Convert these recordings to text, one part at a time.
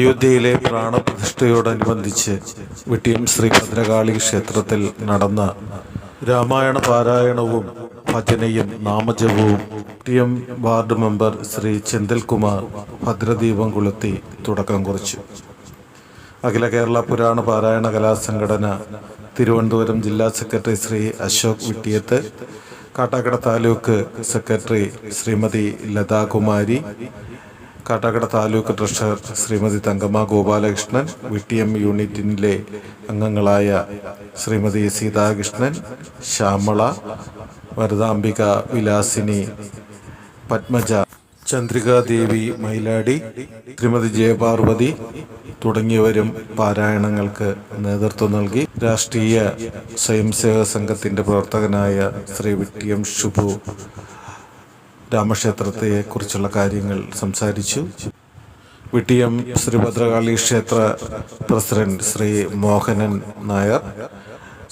അയോധ്യയിലെ പ്രാണപ്രതിഷ്ഠയോടനുബന്ധിച്ച് വിട്ടിയം ശ്രീ ഭദ്രകാളി ക്ഷേത്രത്തിൽ നടന്ന രാമായണ പാരായണവും ഭജനയും നാമജപവും T M ward member Shri Chenthalkumar ഭദ്രദീപം കൊളുത്തി തുടക്കം കുറിച്ചു. അഖില കേരള പുരാണ പാരായണ കലാസംഘടന തിരുവനന്തപുരം ജില്ലാ secretary Shri Ashok Vittiyath Kattakada taluk secretary Shrimati Lathakumari Kattakada taluk treasurer Shrimati Thankamma Gopalakrishnan V T M യൂണിറ്റിലെ അംഗങ്ങളായ ശ്രീമതി സീതാകൃഷ്ണൻ ശ്യാമള വരദാംബിക വിലാസിനി പത്മജ ചന്ദ്രികാദേവി മൈലാടി ശ്രീമതി ജയപാർവതി തുടങ്ങിയവരും പാരായണങ്ങൾക്ക് നേതൃത്വം നൽകി രാഷ്ട്രീയ സ്വയംസേവക സംഘത്തിന്റെ പ്രവർത്തകനായ ശ്രീ വി ടി എം രാമക്ഷേത്രത്തെ കുറിച്ചുള്ള കാര്യങ്ങൾ സംസാരിച്ചു. വിട്ടിയം ശ്രീ ഭദ്രകാളി ക്ഷേത്ര president Shri Mohanan Nair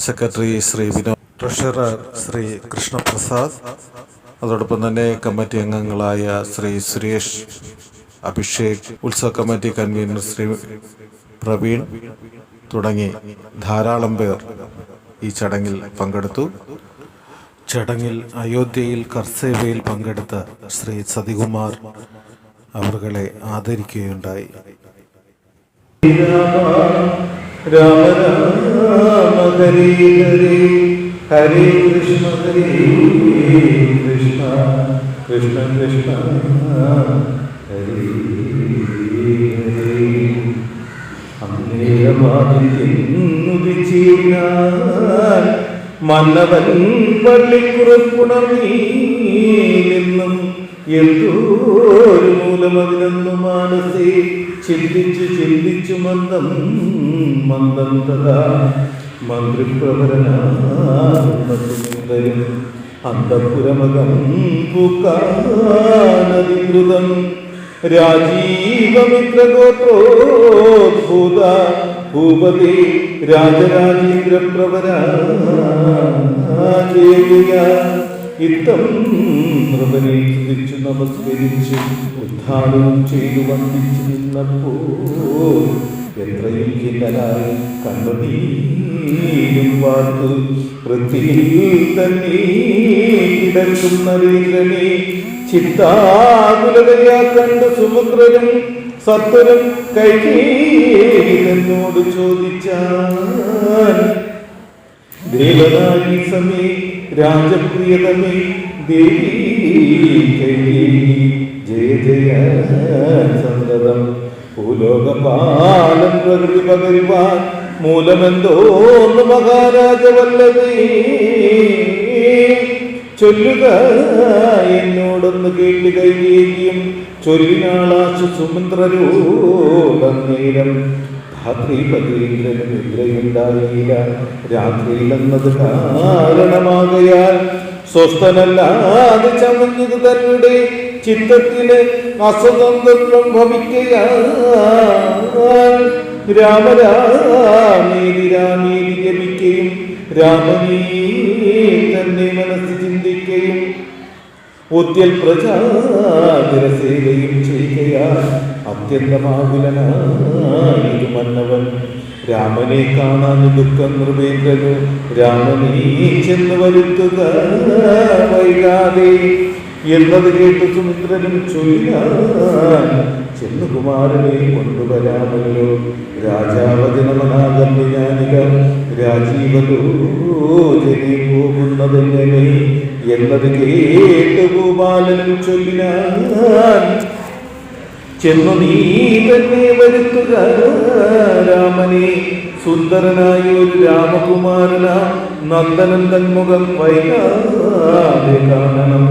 secretary Shri Vinod treasurer Shri Krishnaprasad അതോടൊപ്പം തന്നെ കമ്മിറ്റി അംഗങ്ങളായ ശ്രീ സുരേഷ് അഭിഷേക് ഉത്സവ കമ്മിറ്റി കൺവീനർ ശ്രീ പ്രവീൺ തുടങ്ങി ധാരാളം പേർ ഈ ചടങ്ങിൽ പങ്കെടുത്തു. ചടങ്ങിൽ അയോധ്യയിൽ കർസേവയിൽ പങ്കെടുത്ത ശ്രീ സതികുമാർ അവരെ ആദരിക്കുകയുണ്ടായി. രാമ രാമ കൃഷ്ണ ഹരി കൃഷ്ണ കൃഷ്ണ കൃഷ്ണ ഹരി അന്നേരമാതിരി ഉദിച്ചിരുന്ന മന്നവൻ പള്ളിക്കുറപ്പുണർന്നീ നിന്നും എന്തോരു മൂലമതിനൊന്നു മാനസേ? ചിന്തിച്ചു ചിന്തിച്ചു മന്ദം മന്ദം തഥാ. മന്ത്രിപ്രവരനാകുന്നതും അന്തപുരമകം പൂക്കാനധികൃതം രാജീവമിത്രഗോത്രോദ്ഭൂത ഭൂപതി രാജരാജേന്ദ്രപ്രവരാജേയ ഇത്തം നൃപനെ സ്തുതിച്ചു നമസ്കരിച്ചു ഉദ്ധാനം ചെയ്തു വന്ദിച്ചു നിന്നപ്പോൾ എത്രയും ചിന്തനായി കണ്ണുനീരും വാർത്തു പൃഥ്വിയിൽ തന്നെ കിടക്കുന്ന നരേന്ദ്രനെ ചിത്താകുലതയാ കണ്ട് സുമുദ്രനും സത്വരം കൈകേന്നോട് ചോദിച്ചാൽ. ദേവനായി സമേ രാജപ്രിയതമേ ദേവി ജയ ജയ സന്തതം ഭൂലോകപാലം പ്രകൃതി പകരുവാൻ മൂലമെന്തോന്ന് മഹാരാജവല്ലതേ. ചൊല്ലുക എന്നോടൊന്ന് കേട്ട് കൈകേയും ചൊല്ലിനാളാശു സുമന്ത്രരോടന്നേരം ധാത്രീപതീന്ദ്രന് നിദ്രയുണ്ടായില്ല. രാത്രിയിലെന്നത് കാരണമാകയാൽ സ്വസ്ഥനല്ലാതെ ചമഞ്ഞത് തന്നെ ചിത്തത്തിലെ അസ്വതന്ത്രം ഭവിക്കയാൽ രാമരാമേതി രാമേതി ജപിക്കുകയും രാമനീ തന്നെ മനസ്സ് ചിന്തിക്കുകയും ഉദ്യൽ പ്രജാതിരസേവയും ചെയ്യുകയാൽ അത്യന്തമാകുലനായത് മന്നവൻ രാമനെ കാണാൻ ദുഃഖം നൃപേന്ദ്രന് രാമനീ ചെന്ന് വരുത്തുക വൈകാതെ. എന്നത് കേട്ട് സുമിത്രനും ചൊല്ലാൻ ചെന്നു കുമാരനെ കൊണ്ടുവരാമല്ലോ. രാജാവചനമനാകന്നു ഞാനിക രാജീവലോചനെ പോകുന്നതെങ്ങനെ? എന്നത് കേട്ട് ഗോപാലനും ചൊല്ലിനാൻ ചെന്നു നീ തന്നെ വരുത്തുക രാമനെ. സുന്ദരനായ ഒരു രാമകുമാരന. നന്ദനന്ദൻ മുഖം വൈകാതെ കാണണം.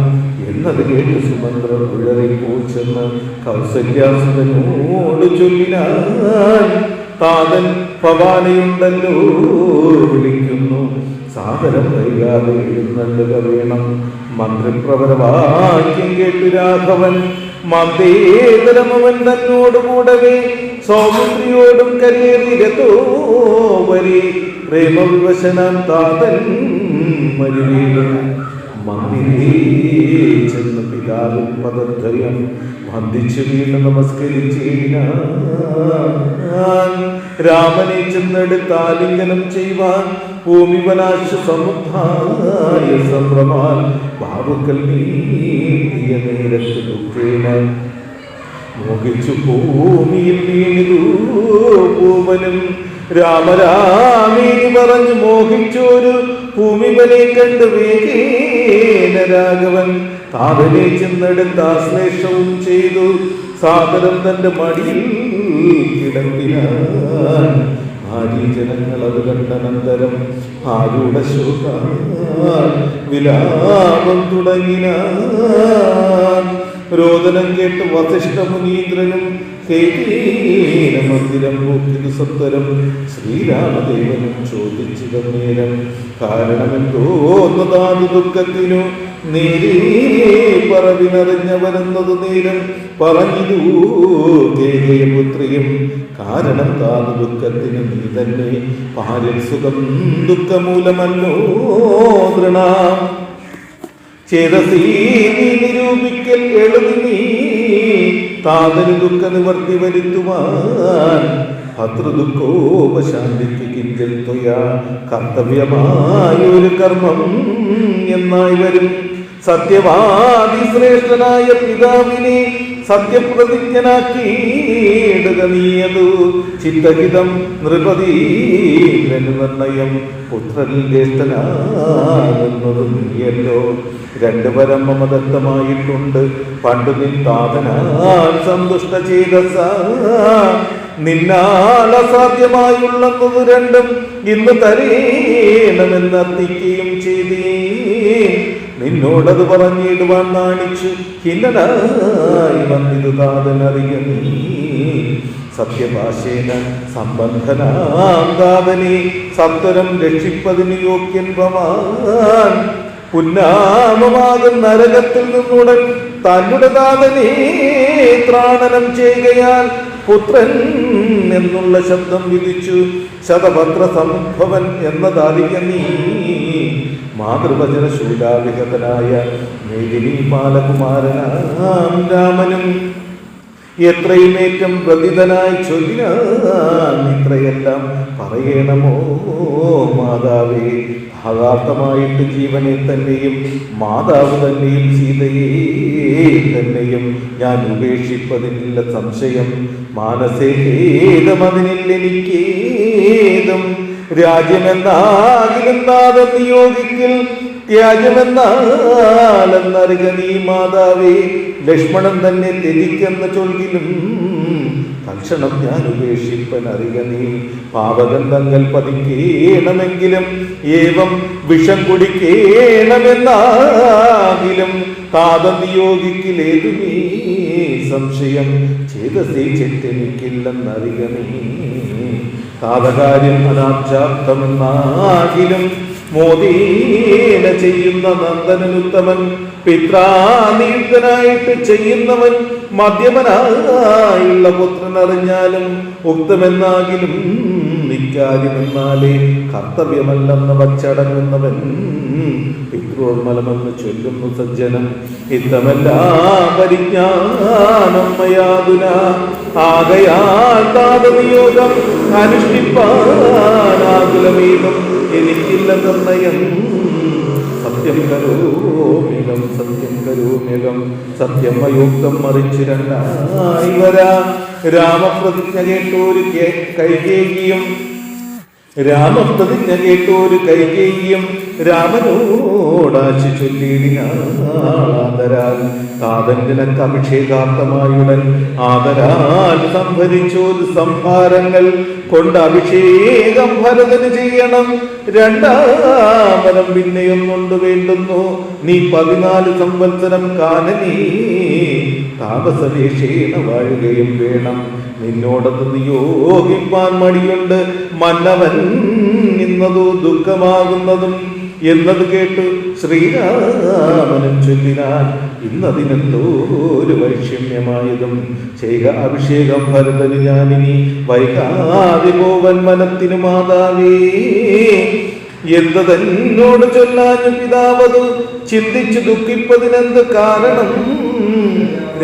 എന്നത് കേട്ട് സുമന്ത്ര കുഴറി പോച്ചെന്ന് കൗസല്യാസുതനോട് ചൊല്ലിനാൻ താതൻ ഭവാനയുണ്ടല്ലോ വിളിക്കുന്നു. സാദരം വൈകാതെ എഴുന്നള്ളുക വേണം മന്ത്രിപ്രവരവാക്യം കേട്ടു രാഘവൻ. മന്ദേതരം തന്നോട് കൂടവേ സൗമിത്രിയോടും കരേറിരത്തോ വരി പ്രേമവിവശനം താതൻ മരുവീടും മന്ദിരേ ചെന്ന് പിതാവിൻ പദദ്വയം വന്ദിച്ചു വീണ് നമസ്കരിച്ചേനാൻ. രാമനെ ചെന്നെടുത്ത് ആലിംഗനം ചെയ്യുവാൻ ഭൂമിവനാശ സമുദ്ധായ സംഭ്രമാൻ ബാബുക്കൽ നീട്ടിയ നേരത്ത് ദുഃഖേന മോഹിച്ചു ഭൂമിയിൽ വീണിതു പൂവനും രാമരാമീനി പറഞ്ഞു മോഹിച്ചൊരു ഭൂമിവനെ കണ്ട് വേഗേന രാഘവൻ. താതനെ ചെന്നെടുത്ത ആശ്ലേഷവും ചെയ്തു. സാഗരം തന്റെ മടിയിൽ കിടക്കിനാൻ ആരീജനങ്ങൾ അത് കണ്ടനന്തരം ആരുടെ ശോക വിലാപം തുടങ്ങിനാൻ. രോദനം കേട്ട് വസിഷ്ഠ മുനീന്ദ്രനും മന്ദിരം പൂക്കിതു സത്വരം ശ്രീരാമദേവനും ചോദിച്ചിത നേരം കാരണമെന്തോന്നതാതു ദുഃഖത്തിനു നേരേ പറവിനറിഞ്ഞവരെന്നത് നേരം പറഞ്ഞിതു പുത്രിയും കാരണം താതു ദുഃഖത്തിന് നീ തന്നെ പാരിൽ സുഖം ദുഃഖമൂലമല്ലോ തൃണാം നിരൂപിക്കൽ എഴുതി താതന് ദുഃഖ നിവർത്തി വരുത്തുവാൻ ഭദ്രദുഃഖോപശാന്തിക്ക് കിഞ്ചൽ ത്വയാ കർത്തവ്യമായൊരു കർമ്മം എന്നായി വരും. സത്യവാദി ശ്രേഷ്ഠനായ പിതാവിനെ സത്യപ്രതിജ്ഞനാക്കിയിടുക നീയതു ചിത്തഹിതം നൃപതി നിർണയം പുത്രൻ ജ്യേഷ്ഠനാകുന്നതും രണ്ട് പരം മമദത്തമായിട്ടുണ്ട്. പണ്ടു നിന്താതനാൽ സന്തുഷ്ട ചെയ്ത നിന്നാൽ അസാധ്യമായുള്ളത് രണ്ടും ഇന്ന് തരേണമെന്ന് അർത്ഥിക്കുകയും ചെയ്തേ നിന്നോടത് പറഞ്ഞിടുവാൻ നാണിച്ചു ഹിന്നനായി വന്നിതു താതനറിയ നീ സത്യഭാഷേന സംബന്ധനാം താതനെ സത്വരം രക്ഷിപ്പതിന് യോഗ്യൻ ഭവാൻ പുന്നാമമാകും നരകത്തിൽ നിന്നുടൻ തന്നുടെ താതനെ ത്രാണനം ചെയ്യുകയാൽ പുത്രൻ എന്നുള്ള ശബ്ദം വിധിച്ചു. ശതപത്ര സംഭവൻ എന്നതറിയ നീ. മാതൃവചന ശൂലാവിഹതനായ മേദിനി പാലകുമാരനാം രാമനും എത്രയും ഏറ്റവും പ്രതിതനായി ചൊല്ലിനാൻ ഇത്രയെല്ലാം പറയണമോ മാതാവേ? ഭാഗാർത്ഥമായിട്ട് ജീവനെ തന്നെയും മാതാവ് തന്നെയും സീതയെ തന്നെയും ഞാൻ ഉപേക്ഷിപ്പതിനില്ല സംശയം. മാനസേ അതിനില്ലെനിക്കേതും രാജ്യമെന്നാകിലും നാദം നിയോഗിക്കൽ ത്യാജമെന്നാലെന്നറിക നീ മാതാവേ ലക്ഷ്മണൻ തന്നെ ത്യജിക്കെന്ന ചൊല്ലിലും തൽക്ഷണം ഞാൻ ഉപേക്ഷിപ്പൻ അറിക നീ. പാപഗന്ധങ്ങൾ പതിക്കേണമെങ്കിലും ഏവം വിഷം കുടിക്കേണമെന്നാകിലും താതം നിയോഗിക്കിലേതു നീ സംശയം. ചേതസേ ചെറ്റെനിക്കില്ലെന്നറിക നീ. താതകാര്യം അനാക്ഷാർത്ഥമെന്നാകിലും മോദീന ചെയ്യുന്ന നന്ദനുത്തമൻ പിത്രാനിയുക്തനായിട്ട് ചെയ്യുന്നവൻ മധ്യമനായുള്ള പുത്രൻ അറിഞ്ഞാലും ഉക്തമെന്നാകിലും നിക്കാര്യമെന്നാലേ കർത്തവ്യമല്ലെന്ന് വച്ചടങ്ങുന്നവൻ പിതൃോന്മലമെന്ന് ചൊല്ലുന്നു സജ്ജനം. ഇത്തമല്ല പരിജ്ഞാനം മയാതുന ആകയാൽ എനിക്കില്ല നിർണയം സത്യം കരോമ്യകം സത്യം കരോമ്യകം സത്യം അയോക്തം മറിച്ചു രണ്ടായി വരാം. രാമപ്രതിജ്ഞ കേട്ടോരു കൈകേകിയും രാമപ്രതിജ്ഞ കേട്ടോരു കൈകേയും രാമനോടാശി ചൊല്ലിയിടിനാദരാൽ താതങ്കനക്ക് അഭിഷേകാർത്ഥമായുടൻ ആദരാൽ സംഭരിച്ചോത് സംഹാരങ്ങൾ കൊണ്ട് അഭിഷേകം ഭരതന് ചെയ്യണം. രണ്ടാമരം പിന്നെയും കൊണ്ട് വേണ്ടുന്നു. നീ പതിനാല് സംവത്സരം കാനനീ താപസവേഷേണ വാഴുകയും വേണം. നിന്നോടത് നിയോഗിപ്പാൻ മടിയുണ്ട്. മന്നവൻ ഇന്നതോ ദുഃഖമാകുന്നതും എന്നത് കേട്ട് ശ്രീരാമനും ചൊല്ലിനാൻ ഇന്നതിനെന്തോ ഒരു വൈഷമ്യമായതും. ചെയ്ക അഭിഷേകം ഭരതന് ഞാനിനി വൈകാതെ പോവൻ മനത്തിനു മാതാവേ. എന്ത് തന്നോട് ചൊല്ലാഞ്ഞു പിതാവത് ചിന്തിച്ചു ദുഃഖിപ്പതിനെന്ത് കാരണം?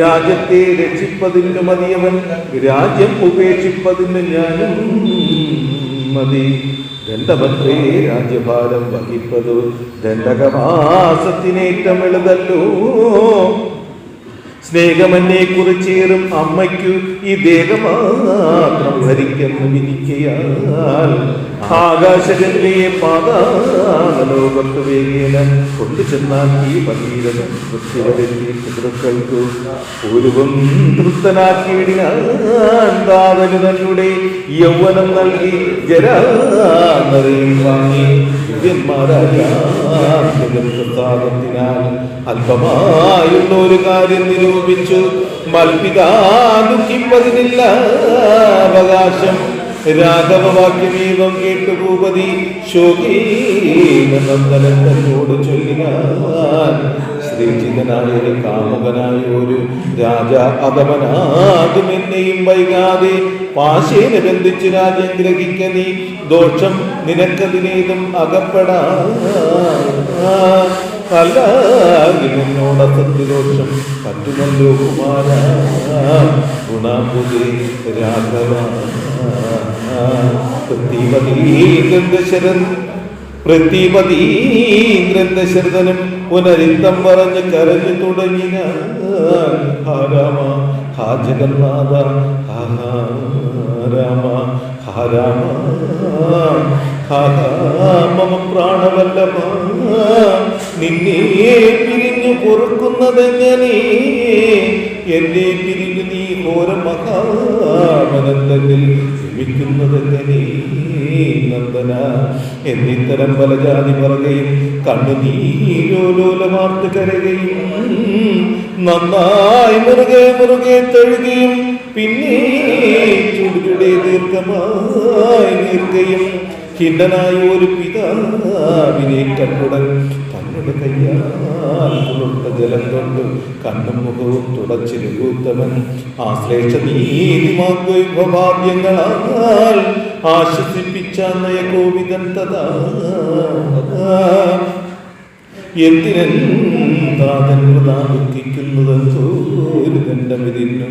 രാജ്യത്തെ രക്ഷിപ്പതിന് മതിയവൻ രാജ്യം ഉപേക്ഷിപ്പതിന് ഞാനും മതി. ദണ്ഡഭദ്രേ രാജ്യഭാരം വഹിപ്പതു ദണ്ഡകമാസത്തിനേറ്റം എളുതല്ലോ സ്നേഹമെന്നെ കുറിച്ചേറും അമ്മയ്ക്കു ഈ ദേഹമാത്രം ഭരിക്കുന്നു വിധിക്കയാൽ ആകാശഗംഗയെ പാതാലോകത്ത് വേഗേന കൊണ്ടു ചെന്നാൽ ഈ പനീരനും കൃത്യവരന്റെ പിതൃക്കൾക്കു പൂർവം തൃപ്തനാക്കിയിടിനാൻ താവന് തന്നെ യൗവനം നൽകി ജരാനരയും വാങ്ങി അല്പമായുള്ള ഒരു കാര്യം നിരൂപിച്ചു മൽപിതാ ദുഃഖിപ്പതിനില്ല അവകാശം രാഘവവാക്യമേവം കേട്ടു ഭൂപതി ശോകീനന്ദനൻ തന്നോട് ചൊല്ലിനാൻ ശ്രീചിതനായ ഒരു കാമുകനായ ഒരു രാജ അധമനാകുമെന്നെയും വൈകാതെ. പാശേന ബന്ധിച്ച് രാജ്യം ഗ്രഹിക്ക നീ ദോഷം നിനക്കതിനേതും അകപ്പെടാ അല്ലാതിനോട് സത്യദോഷം പറ്റുമല്ലോ കുമാര. ഗുണാബുദേ രാഘവ. പ്രതീപതീന്ദ്രശരൻ പുനരിത്തം പറഞ്ഞ് കരഞ്ഞു തുടങ്ങിന നിന്നെ പിരിഞ്ഞു പൊറുക്കുന്നതെങ്ങനെ? എന്നെ പിരിഞ്ഞു നീ ഘോര മഹാമനന്ദത്തിൽ ക്ഷമിക്കുന്നതെങ്ങനെ നന്ദന. എന്നിത്തരം പല ജാതി പറയുകയും കണ്ണുനീരോലോലമാർത്ത് കരുകയും നന്നായി മുറുകെ മുറുകെ തഴുകയും പിന്നെ ചുടുചുടെ ദീർഘമായി നീർക്കുകയും ഹിന്ദനായ ഒരു പിതാവിനെ കണ്ടുടൻ തങ്ങളുടെ കയ്യാൽ കുളിർത്ത ജലം കൊണ്ട് കണ്ണും മുഖവും തുടച്ചിരുത്തവൻ ആശ്ലേഷ നീതിമാദ്യങ്ങളാൽ ആശ്വസിപ്പിച്ച നയകോവിതൻ തഥാ. എന്തിനെന്താതൻ വൃതാ ദുഃഖിക്കുന്നതെന്തോ ഒരു ദണ്ഡമിതിന്നു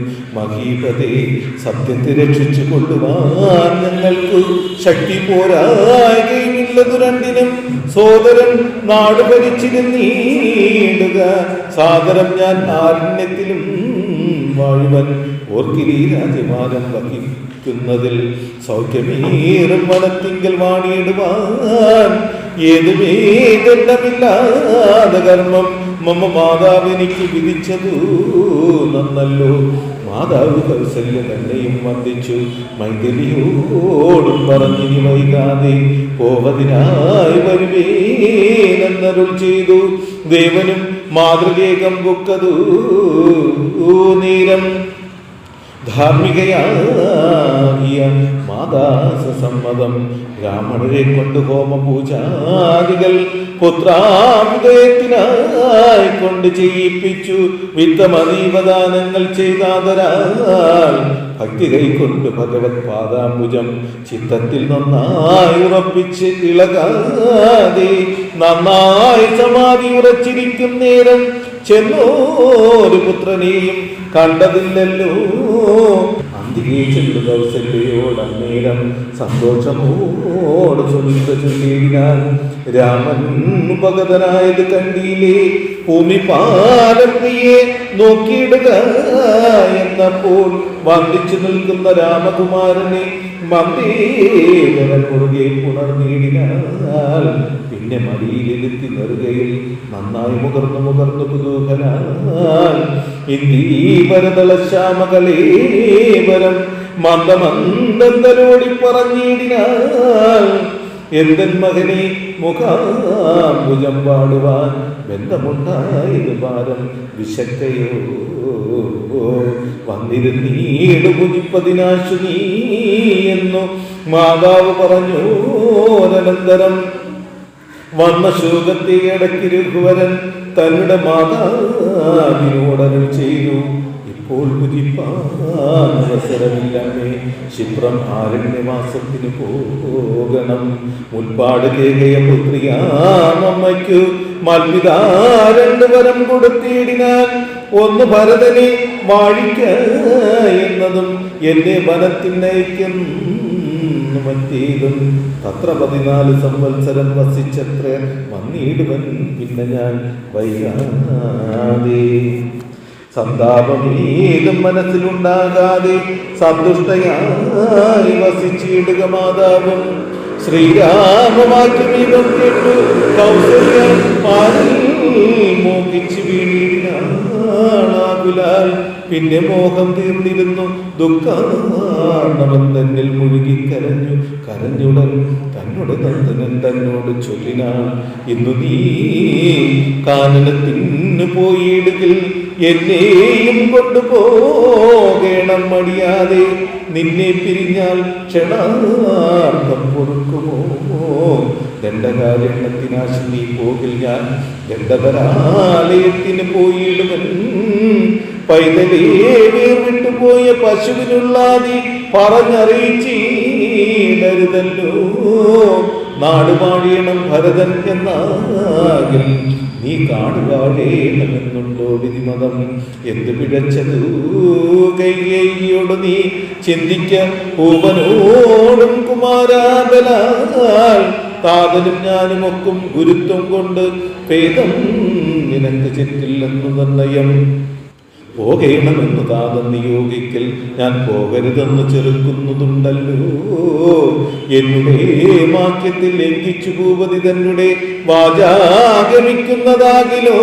സത്യത്തെ രക്ഷിച്ചു കൊള്ളുവാൻ ഞങ്ങൾക്ക് ശക്തി പോരാകുമില്ലതു രണ്ടിനും. സോദരൻ നാട് ഭരിച്ചിരുന്നീടുക സാദരം ഞാൻ ആരണ്യത്തിലും വാഴുവൻ ഓർക്കിരി രാജമാനം വഹിക്കുന്നതിൽ സൗഖ്യമേറും വനത്തിങ്കൽ വാണിയിടുവാൻ. ഏതുമേ ദണ്ഡമില്ലാതെ കർമ്മം മമ്മ മാതാവ് എനിക്ക് വിധിച്ചതു നന്നല്ലോ. മാതാവ് കൗസല്യ തന്നെയും വന്ദിച്ചു. മൈഥിലിയോടും പറഞ്ഞിനി വൈകാതെ പോവതിനായി വരുവേനെന്നരുൾ ചെയ്തു. ദേവനും മാതൃകേകം പൊക്കതു നീരം ധാർമ്മികയാകിയ മാതാസ സമ്മതം ബ്രാഹ്മണരെ കൊണ്ട് ഹോമപൂജാദികൾ പുത്രാമുദയത്തിനായി കൊണ്ട് ചെയ്യിപ്പിച്ചു വിത്തമതീവദാനങ്ങൾ ചെയ്താതരാൽ ഭക്തി കൈക്കൊണ്ട് ഭഗവത് പാദാംബുജം ചിത്തത്തിൽ നന്നായി ഉറപ്പിച്ച് ഇളകാതെ നന്നായി സമാധി ഉറച്ചിരിക്കും നേരം ചെന്നോരു പുത്രനെയും കണ്ടതില്ലല്ലോ. അന്തികേ ചെല്ലു കൗസല്യോട് അന്നേരം സന്തോഷമോട് ചൊല്ലുക ചൊല്ലിയാൽ രാമൻ ഉപഗതനായത് കണ്ടില്ലേ? ഭൂമി പാലപ്രിയെ നോക്കിയിടുക എന്നപ്പോൾ വന്ദിച്ചു നിൽക്കുന്ന രാമകുമാരനെ മന്ദീകരൻ മുറുകെ പുണർന്നീടിനാൽ പിന്നെ മടിയിലിരുത്തി നെറുകയിൽ നന്നായി മുകർന്നു മുകർന്നു കുതൂഹലാൽ ഇന്ദീവരതള ശ്യാമകളേവരം മന്ദമന്ദന്തരോടി പറഞ്ഞിടിനാൽ എന്തൻ മകനെ മുഖാംബുജം പാടുവാൻ ബന്ധമുണ്ടായത് ഭാരം വിശക്കയോ? വന്നിരുന്നീട് കുതിപ്പതിനാശു നീ എന്നു മാതാവ് പറഞ്ഞു അനന്തരം വന്ന ശോകത്തെ അടക്കി രഘുവരൻ തന്നെ മാതാവിനോടരുൾ ചെയ്തു. അവസരമില്ലമേ ക്ഷിപ്രം ആരണ്യവാസത്തിന് പോകണം. മുൻപാട് കേകയ പുത്രിയാമയ്ക്കു മൽവിത രണ്ട് വരം കൊടുത്തിയിടിനാൽ ഒന്ന് ഭരതനെ വാഴിക്ക എന്നതും എന്നെ വനത്തിനയക്കും മറ്റേതും തത്ര പതിനാല് സംവത്സരം വസിച്ചത്ര. വന്നിടുവൻ പിന്നെ ഞാൻ വൈകാതെ. സന്താപമേതും മനസ്സിലുണ്ടാകാതെ സന്തുഷ്ടയായി വസിച്ചിടുക മാതാവും. ശ്രീരാമവാക്യമീപം കേട്ടു. കൗസല്യ മോഹിച്ചു വീണിനാകുലാൽ പിന്നെ മോഹം തീർന്നിരുന്നു. ദുഃഖാണവൻ തന്നിൽ മുഴുകി കരഞ്ഞു കരഞ്ഞുടൻ തന്നോട് നന്ദനൻ തന്നോട് ചൊല്ലിനാൻ ഇന്നു നീ കാനനത്തിന് പോയിടുകിൽ എന്നെയും കൊണ്ടുപോകണം മടിയാതെ നിന്നെ പിരിഞ്ഞാൽ ക്ഷണാർത്ഥം പൊറുക്കുമോ? ദണ്ഡകാരണ്യത്തിനാശി നീ പോകിൽ ഞാൻ ദണ്ഡപരാലയത്തിന് പോയിടുവൻ. പൈതലേ വേർവിട്ടു പോയ പശുവിനുള്ളാതി പറഞ്ഞറിയിച്ചീടരുതല്ലോ. നാടുപാഴിയണം ഭരതൻ എന്നാകിൽ നീ കാടുപാടേണമെന്നുണ്ടോ വിധിമതം? എന്ത് പിഴച്ചതു? കൈയോട് നീ ചിന്തിക്ക. ഓവനോടും കുമാരാബലാൽ താതലും ഞാനും ഒക്കും ഗുരുത്വം കൊണ്ട്. ഭേദം നിനക്ക് ചെറ്റില്ലെന്നു നിർണയം. പോകേണമെന്ന് താതം നിയോഗിക്കൽ ഞാൻ പോകരുതെന്ന് ചെറുക്കുന്നതുണ്ടല്ലോ. എന്നുടെ മാക്യത്തിൽ ലംഘിച്ചു ഭൂപതി തന്നെ വാചാഗമിക്കുന്നതാകിലോ?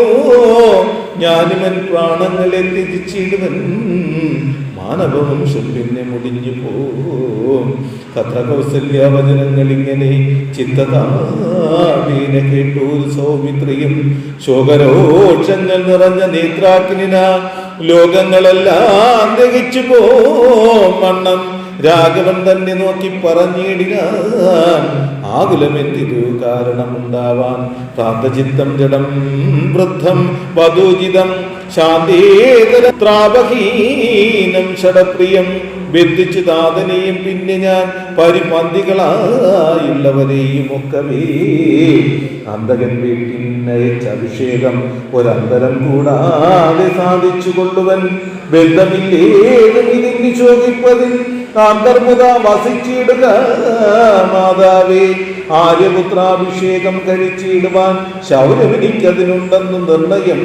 ഞാനിവൻ പ്രാണങ്ങളെ ത്യജിച്ചിടുവൻ മാനവവംശം പിന്നെ മുടിഞ്ഞു പോവും. കത്ര കൗസല്യ വചനങ്ങൾ ഇങ്ങനെ ചിത്തതാവീന കേട്ടു സൗമിത്രിയും ശോകരോക്ഷങ്ങൾ നിറഞ്ഞ നേത്രാക്കിന ലോകങ്ങളെല്ലാം ദഹിച്ചു പോ മണ്ണം. രാഘവൻ തന്നെ നോക്കി പറഞ്ഞിടിനാൻ. ആകുലമെന്തിരു കാരണമുണ്ടാവാൻ? പ്രാന്തചിത്തം ജഡം വൃദ്ധം വധൂജിതം ശാന്തേതര ത്രാപഹീനം ഷടപ്രിയം ബന്ധിച്ചു താതനെയും പിന്നെ ഞാൻ പരിപന്തികളായുള്ളവരെയും ഒക്കവേ അന്തകൻ വീട്ടിനയച്ച അഭിഷേകം ഒരന്തരം കൂടാതെ സാധിച്ചു കൊള്ളുവൻ ബന്ധമില്ലേതും ഇതിന് ചോദിപ്പതിൽ അന്തർമുത വസിച്ചിടുക മാതാവേ. ആര്യപുത്രാഭിഷേകം കഴിച്ചിടുവാൻ ശൗരവിനിക്കതിനുണ്ടെന്ന് നിർണയം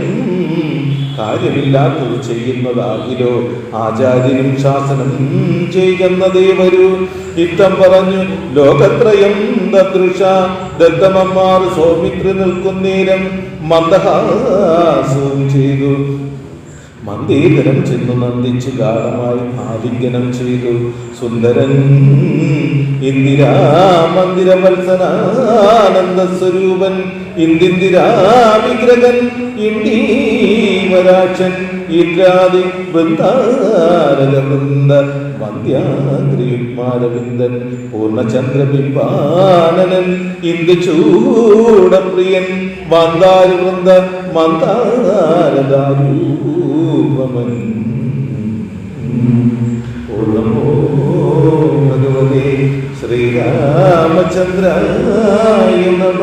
കാര്യമില്ലാത്തത് ചെയ്യുന്നതാകിലോ? ആചാര്യനും ശാസനം ചെയ്യുന്നതേ വരൂ ഇത്തം പറഞ്ഞു ലോകത്രയം ദൃഷ ദത്തമ്മമാർ സൗമിത്രി നിൽക്കുന്നേരം മന്ദഹാസവും ചെയ്തു. മന്ദീകരം ചെന്നു നന്ദിച്ചു ഗാഢമായി ആലിംഗനം ചെയ്തു. സുന്ദരൻ ഇന്ദിരാ മന്ദിര മത്സരാനന്ദ സ്വരൂപൻ ഇന്ദിന്ദിരാ വിഗ്രഹൻ ഇണ്ടീവരാക്ഷൻ ഇന്ദ്രാദി വൃന്ദാരക വൃന്ദ വന്ദ്യാദ്രിയുഗ്മാരവിന്ദൻ പൂർണചന്ദ്രബിംബാനനൻ ഇന്ദു ചൂടപ്രിയൻ വന്ദാരു വൃന്ദ മന്ദാരദാരൂപമൻ പൂർണമോ ഭഗവതേ ശ്രീരാമചന്ദ്രായ നമ.